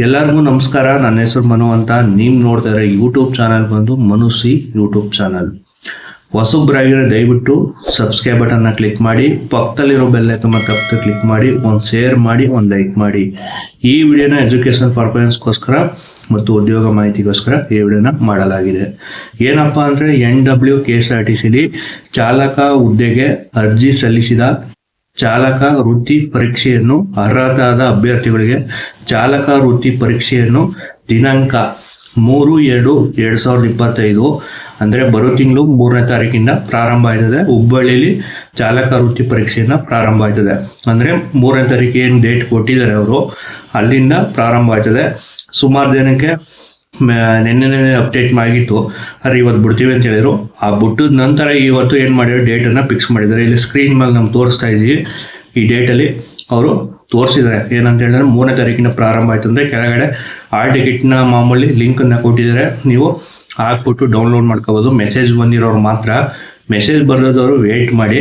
ಎಲ್ಲರಿಗೂ ನಮಸ್ಕಾರ. ನನ್ನ ಹೆಸರು ಮನು ಅಂತ. ನೀವು ನೋಡ್ತಾ ಇರೋ ಯೂಟ್ಯೂಬ್ ಚಾನಲ್ ಬಂದು ಮನುಸಿ ಯೂಟ್ಯೂಬ್ ಚಾನಲ್ ಹೊಸಬ್ರಾಗಿರೋ ದಯವಿಟ್ಟು ಸಬ್ಸ್ಕ್ರೈಬ್ ಬಟನ್ನ ಕ್ಲಿಕ್ ಮಾಡಿ, ಪಕ್ಕದಲ್ಲಿರೋ ಬೆಲ್ಲೈಕನ್ನ ತಪ್ಪು ಕ್ಲಿಕ್ ಮಾಡಿ, ಒಂದು ಶೇರ್ ಮಾಡಿ, ಒಂದು ಲೈಕ್ ಮಾಡಿ. ಈ ವಿಡಿಯೋನ ಎಜುಕೇಷನ್ ಪರ್ಪಸ್ಗೋಸ್ಕರ ಮತ್ತು ಉದ್ಯೋಗ ಮಾಹಿತಿಗೋಸ್ಕರ ಈ ವಿಡಿಯೋನ ಮಾಡಲಾಗಿದೆ. ಏನಪ್ಪ ಅಂದರೆ N W K S R T ಸಿಲಿ ಚಾಲಕ ಹುದ್ದೆಗೆ ಅರ್ಜಿ ಸಲ್ಲಿಸಿದ ಚಾಲಕ ವೃತ್ತಿ ಪರೀಕ್ಷೆಯನ್ನು ಅರ್ಹತಾದ ಅಭ್ಯರ್ಥಿಗಳಿಗೆ ಚಾಲಕ ವೃತ್ತಿ ಪರೀಕ್ಷೆಯನ್ನು ದಿನಾಂಕ ಮೂರು ಎರಡು ಎರಡು ಸಾವಿರದ ಇಪ್ಪತ್ತೈದು, ಅಂದರೆ ಬರೋ ತಿಂಗಳು ಮೂರನೇ ತಾರೀಕಿಂದ ಪ್ರಾರಂಭ ಆಯ್ತದೆ. ಹುಬ್ಬಳ್ಳಿಲಿ ಚಾಲಕ ವೃತ್ತಿ ಪರೀಕ್ಷೆಯನ್ನು ಪ್ರಾರಂಭ ಆಯ್ತದೆ. ಅಂದರೆ ಮೂರನೇ ತಾರೀಕು ಏನು ಡೇಟ್ ಕೊಟ್ಟಿದ್ದಾರೆ ಅವರು, ಅಲ್ಲಿಂದ ಪ್ರಾರಂಭ ಆಯ್ತದೆ. ಸುಮಾರು ಜನಕ್ಕೆ ನಿನ್ನೆ ಅಪ್ಡೇಟ್ ಆಗಿತ್ತು. ಆದರೆ ಇವತ್ತು ಬಿಡ್ತೀವಿ ಅಂತ ಹೇಳಿದ್ರು. ಆ ಬಿಟ್ಟದ ನಂತರ ಇವತ್ತು ಏನು ಮಾಡಿದ್ರು? ಡೇಟನ್ನು ಫಿಕ್ಸ್ ಮಾಡಿದ್ದಾರೆ. ಇಲ್ಲಿ ಸ್ಕ್ರೀನ್ ಮೇಲೆ ನಮ್ಗೆ ತೋರಿಸ್ತಾ ಇದ್ದೀವಿ. ಈ ಡೇಟಲ್ಲಿ ಅವರು ತೋರಿಸಿದ್ದಾರೆ. ಏನಂತ ಹೇಳಿದ್ರೆ, ಮೂರನೇ ತಾರೀಕಿನ ಪ್ರಾರಂಭ ಆಯಿತು ಅಂದರೆ ಕೆಳಗಡೆ ಆ ಟಿಕೆಟ್ನ ಮಾಮೂಲಿ ಲಿಂಕನ್ನು ಕೊಟ್ಟಿದ್ದಾರೆ. ನೀವು ಹಾಕ್ಬಿಟ್ಟು ಡೌನ್ಲೋಡ್ ಮಾಡ್ಕೋಬೋದು. ಮೆಸೇಜ್ ಬಂದಿರೋರು ಮಾತ್ರ. ಮೆಸೇಜ್ ಬರೋದವರು ವೇಟ್ ಮಾಡಿ.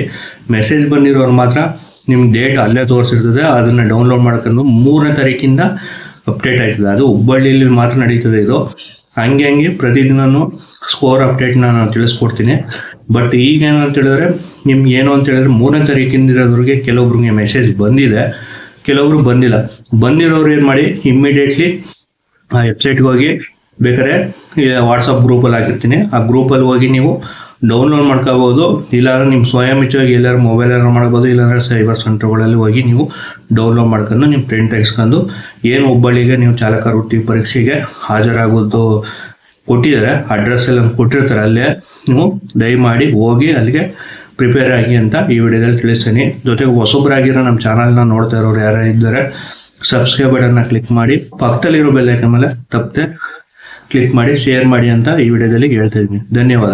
ಮೆಸೇಜ್ ಬಂದಿರೋರು ಮಾತ್ರ ನಿಮ್ಗೆ ಡೇಟ್ ಅಲ್ಲೇ ತೋರಿಸಿರ್ತದೆ. ಅದನ್ನು ಡೌನ್ಲೋಡ್ ಮಾಡ್ಕೊಂಡು ಮೂರನೇ ತಾರೀಕಿಂದ ಅಪ್ಡೇಟ್ ಆಯ್ತದೆ. ಅದು ಹುಬ್ಬಳ್ಳಿಯಲ್ಲಿ ಮಾತ್ರ ನಡೀತದೆ ಇದು. ಹಂಗೆ ಹಂಗೆ ಪ್ರತಿದಿನನೂ ಸ್ಕೋರ್ ಅಪ್ಡೇಟ್ನ ನಾನು ತಿಳಿಸ್ಕೊಡ್ತೀನಿ. ಬಟ್ ಈಗ ಅಂತ ಹೇಳಿದ್ರೆ, ನಿಮ್ಗೆ ಏನು ಅಂತ ಹೇಳಿದ್ರೆ ಮೂರನೇ ತಾರೀಕಿಂದ ಇರೋದ್ರಿಗೆ ಕೆಲವೊಬ್ರಿಗೆ ಮೆಸೇಜ್ ಬಂದಿದೆ. ಕೆಲವರು ಬಂದಿಲ್ಲ. ಬಂದಿರೋರು ಏನು ಮಾಡಿ ಇಮ್ಮಿಡಿಯೇಟ್ಲಿ ಆ ವೆಬ್ಸೈಟ್ಗೆ ಹೋಗಿ, ಬೇಕಾದ್ರೆ ವಾಟ್ಸಪ್ ಗ್ರೂಪಲ್ಲಿ ಹಾಕಿರ್ತೀನಿ. ಆ ಗ್ರೂಪಲ್ಲಿ ಹೋಗಿ ನೀವು ಡೌನ್ಲೋಡ್ ಮಾಡ್ಕೋಬೋದು ಇಲ್ಲಾಂದ್ರೆ ನಿಮ್ಮ ಸ್ವಯಂ ಇಚ್ಛವಾಗಿ ಎಲ್ಲರೂ ಮೊಬೈಲ್ ಏನಾರು ಮಾಡ್ಬೋದು. ಇಲ್ಲಾಂದ್ರೆ ಸೈಬರ್ ಸೆಂಟರ್ಗಳಲ್ಲಿ ಹೋಗಿ ನೀವು ಡೌನ್ಲೋಡ್ ಮಾಡ್ಕೊಂಡು ನಿಮ್ಮ ಪ್ರಿಂಟ್ ತೆಗೆಸ್ಕೊಂಡು ಏನು ಹುಬ್ಬಳ್ಳಿಗೆ ನೀವು ಚಾಲಕ ವೃತ್ತಿ ಪರೀಕ್ಷೆಗೆ ಹಾಜರಾಗೋದು ಕೊಟ್ಟಿದ್ದಾರೆ. ಅಡ್ರೆಸ್ ಎಲ್ಲ ಕೊಟ್ಟಿರ್ತಾರೆ. ಅಲ್ಲೇ ನೀವು ದಯಮಾಡಿ ಹೋಗಿ ಅಲ್ಲಿಗೆ ಪ್ರಿಪೇರ್ ಆಗಿ ಅಂತ ಈ ವಿಡಿಯೋದಲ್ಲಿ ತಿಳಿಸ್ತೀನಿ. ಜೊತೆಗೆ ಹೊಸೊಬ್ಬರಾಗಿರೋ ನಮ್ಮ ಚಾನಲ್ನ ನೋಡ್ತಾ ಇರೋರು ಯಾರು ಇದ್ದಾರೆ ಸಬ್ಸ್ಕ್ರೈಬ್ ಬಟನ್ನ ಕ್ಲಿಕ್ ಮಾಡಿ, ಪಕ್ಕದಲ್ಲಿರೋ ಬೆಲ್ಲೈಕನ್ ಮೇಲೆ ತಪ್ಪದೆ ಕ್ಲಿಕ್ ಮಾಡಿ ಶೇರ್ ಮಾಡಿ ಅಂತ ಈ ವಿಡಿಯೋದಲ್ಲಿ ಹೇಳ್ತಾ ಇದ್ದೀನಿ. ಧನ್ಯವಾದ.